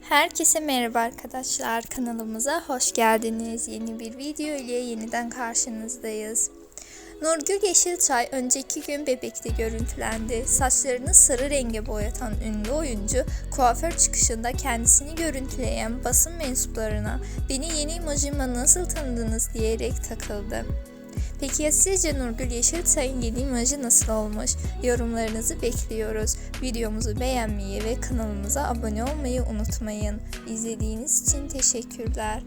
Herkese merhaba arkadaşlar. Kanalımıza hoş geldiniz. Yeni bir video ile yeniden karşınızdayız. Nurgül Yeşilçay önceki gün bebekte görüntülendi. Saçlarını sarı renge boyatan ünlü oyuncu kuaför çıkışında kendisini görüntüleyen basın mensuplarına beni yeni imajımla nasıl tanıdınız diyerek takıldı. Peki ya sizce Nurgül Yeşilçay'ın yeni imajı nasıl olmuş? Yorumlarınızı bekliyoruz. Videomuzu beğenmeyi ve kanalımıza abone olmayı unutmayın. İzlediğiniz için teşekkürler.